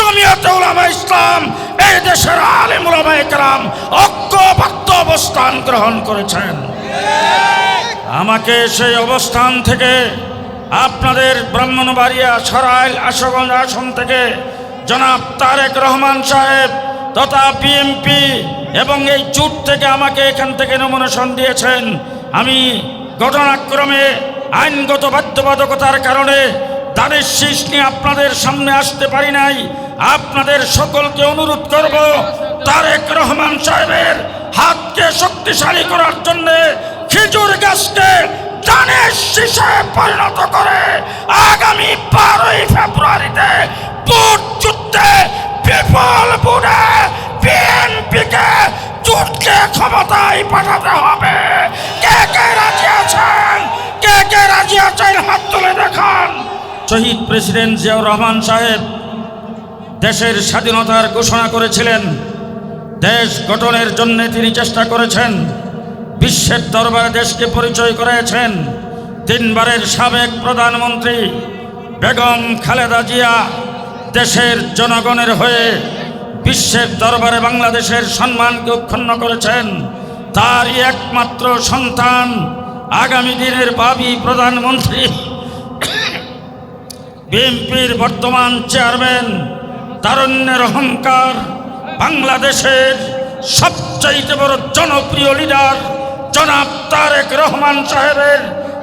জমিয়তে উলামা ইসলাম, এই দেশের আলেম উলামা একরাম অবস্থান গ্রহণ করেছেন। আমাকে সেই অবস্থান থেকে আপনাদের ব্রাহ্মণবাড়িয়া সরাইল আশুগঞ্জ আসন থেকে জনাব তারেক রহমান সাহেব তথা বিএমপি এবং এই জুট থেকে আমাকে এখান থেকে নমিনেশন দিয়েছেন। আমি ঘটনাক্রমে আইনগত বাধ্যবাধকতার কারণে দানের শীষ নিয়ে আপনাদের সামনে আসতে পারি নাই। আপনাদের সকলকে অনুরোধ করব তারেক রহমান সাহেবের হাতকে শক্তিশালী করার জন্যে খেজুর গাছকে দানের শীষে পরিণত করে আগামী বারোই ফেব্রুয়ারিতে ভোট যুদ্ধে বিফল বুড়ে বিএনপিকে জোটকে ক্ষমতায় পাঠাতে হবে। কে কে রাজি আছেন? কে কে রাজি আছেন? হাত তুলে দেখান। শহীদ প্রেসিডেন্ট জিয়াউর রহমান সাহেব দেশের স্বাধীনতার ঘোষণা করেছিলেন। দেশ গঠনের জন্য তিনি চেষ্টা করেছেন। বিশ্বের দরবারে দেশকে পরিচয় করেছেন তিনবারের সাবেক প্রধানমন্ত্রী বেগম খালেদা জিয়া দেশের জনগণের হয়ে বিশ্বের দরবারে বাংলাদেশের সম্মানকে উৎক্ষন্ন করেছেন। তারই একমাত্র সন্তান আগামী দিনের ভাবি প্রধানমন্ত্রী। বিএনপির বর্তমান চেয়ারম্যান তারণ্যের অহংকার বাংলাদেশের সবচাইতে বড় জনপ্রিয় লিডার জনাব তারেক রহমান সাহেবের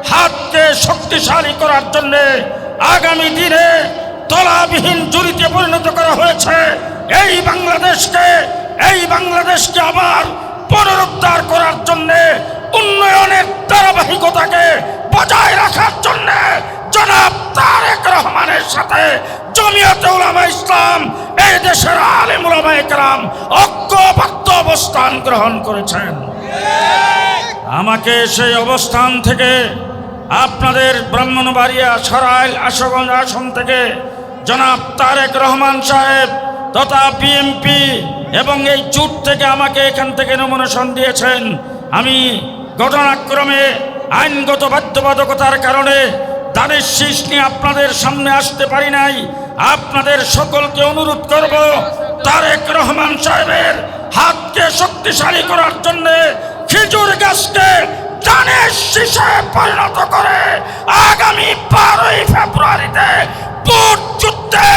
হাতকে শক্তিশালী করার জন্য আগামী দিনে তলাবিহীন জুড়িতে পরিণত করা হয়েছে। এই বাংলাদেশকে এই বাংলাদেশকে আবার পুনরুদ্ধার করার জন্য উন্নয়নের ধারাবাহিকতাকে বজায় রাখার সাথে জমিয়তে উলামা ইসলাম, এই দেশের আলেম উলামা একরাম ঐক্যবদ্ধ অবস্থান গ্রহণ করেছেন। আমাকে সেই অবস্থান থেকে আপনাদের ব্রাহ্মণবাড়িয়া সরাইল আশুগঞ্জ আসন থেকে জনাব তারেক রহমান সাহেব তথা বিএমপি এবং এই জুট থেকে আমাকে এখান থেকে নমিনেশন দিয়েছেন। আমি ঘটনাক্রমে আইনগত বাধ্যবাধকতার কারণে দানের শীষ নিয়ে আপনাদের সামনে আসতে পারি নাই। আপনাদের সকলকে অনুরোধ করব তারেক রহমান সাহেবের হাতকে শক্তিশালী করার জন্য খেজুর গাছকে দানের শীষে পরিণত করে আগামী বারোই ফেব্রুয়ারিতে ভোট যুদ্ধে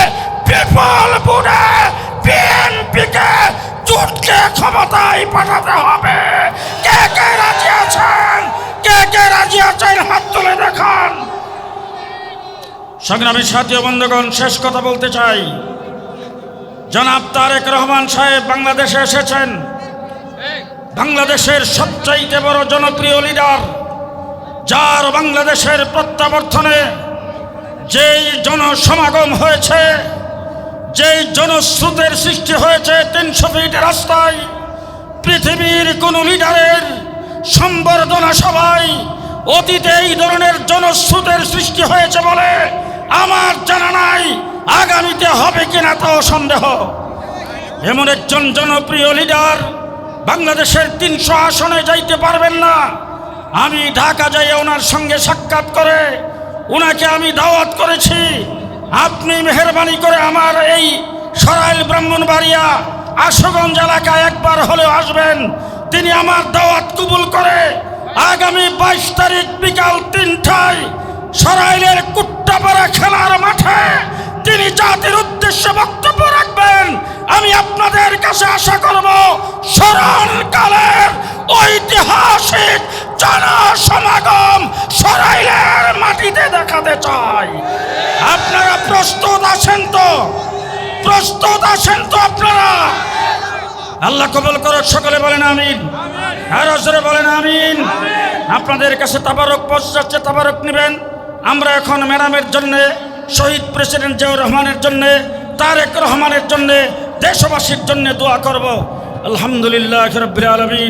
বিফল বুড়ে বিএনপিকে জোটকে ক্ষমতায় পাঠাতে হবে। কে কে রাজি আছেন? সংগ্রামী সাথী ও বন্ধুগণ, শেষ কথা বলতে চাই। জনাব তারেক রহমান সাহেব বাংলাদেশে এসেছেন। বাংলাদেশের সবচাইতে বড় জনপ্রিয় লিডার, যার বাংলাদেশের প্রত্যাবর্তনে যেই জনসমাগম হয়েছে, যেই জনস্রোতের সৃষ্টি হয়েছে তিনশো ফিট রাস্তায়, পৃথিবীর কোন লিডারের সম্বর্ধনা সভায় অতীতে এই ধরনের জনস্রোতের সৃষ্টি হয়েছে বলে আমার জানা নাই আগামীতে হবে কিনা তাও সন্দেহ। এমন একজন জনপ্রিয় লিডার বাংলাদেশের তিনশো আসনে যাইতে পারবেন না। আমি ঢাকা যাই ওনার সঙ্গে সাক্ষাৎ করে ওনাকে আমি দাওয়াত করেছি। আপনি মেহরবানি করে আমার এই সরাইল ব্রাহ্মণবাড়িয়া, আশুগঞ্জ এলাকায় একবার হলেও আসবেন। তিনি আমার দাওয়াত কবুল করে আগামী বাইশ তারিখ বিকাল তিনটায় সরাইলের কুট্টাপাড়া খেলার মাঠে তিনি জাতির উদ্দেশ্যে বক্তব্য রাখবেন। আমি আপনাদের কাছে আশা করব, স্মরণকালের ঐতিহাসিক জনসমাগম সরাইলের মাটিতে দেখাতে চাই। আপনারা প্রস্তুত আছেন তো? প্রস্তুত আছেন তো আপনারা? আল্লাহ কবল করক, সকলে বলেন আমিন। আর বলেন আমিন। আপনাদের কাছে তাবারক পৌঁছাচ্ছে, তাবারক নেবেন। আমরা এখন ম্যাডামের জন্য শহীদ প্রেসিডেন্ট জিয়াউর রহমানের জন্য, তারেক রহমানের জন্য, দেশবাসীর জন্য দোয়া করব। আলহামদুলিল্লাহ রবিল আলমিন।